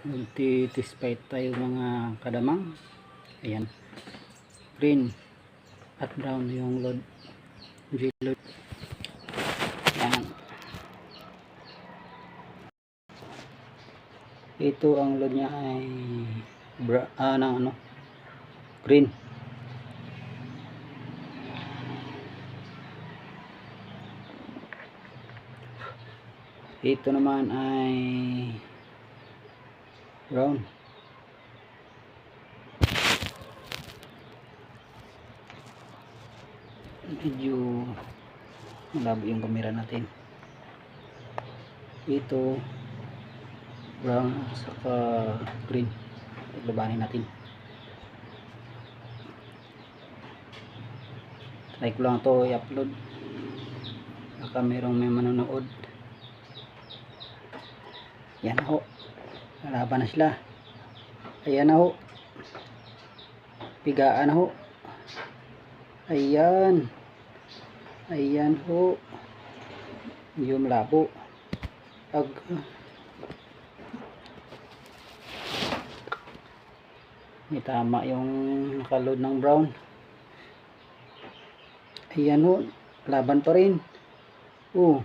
Magtitis-fight tayo mga kadamang. Ayan. Green at brown yung load. G-load. Ayan. Ito ang load niya ay bra ah, ng ano green. Ito naman ay brown. Medyo malabo yung camera natin. Ito brown saka green. Labanin natin. Try ko lang to i-upload. Baka merong may manonood. Yan na ho. Lalaban na sila. Ayan na ho. Pigaan na ho. Ayan. Ayan ho. Medyo malabo. Pag may yung nakaload ng brown. Ayan ho. Laban pa rin. Oh.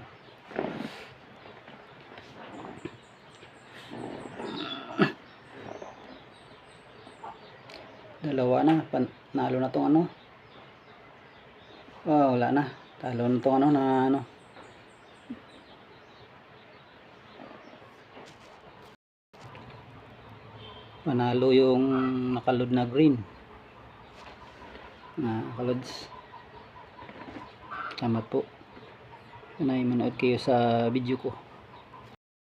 Dalawa na. Pan nalo na tong ano. Oh, wala na. Talo na tong ano na ano. Panalo yung nakaload na green. Na nakaloads. Salamat po. Sana'y manood kayo sa video ko.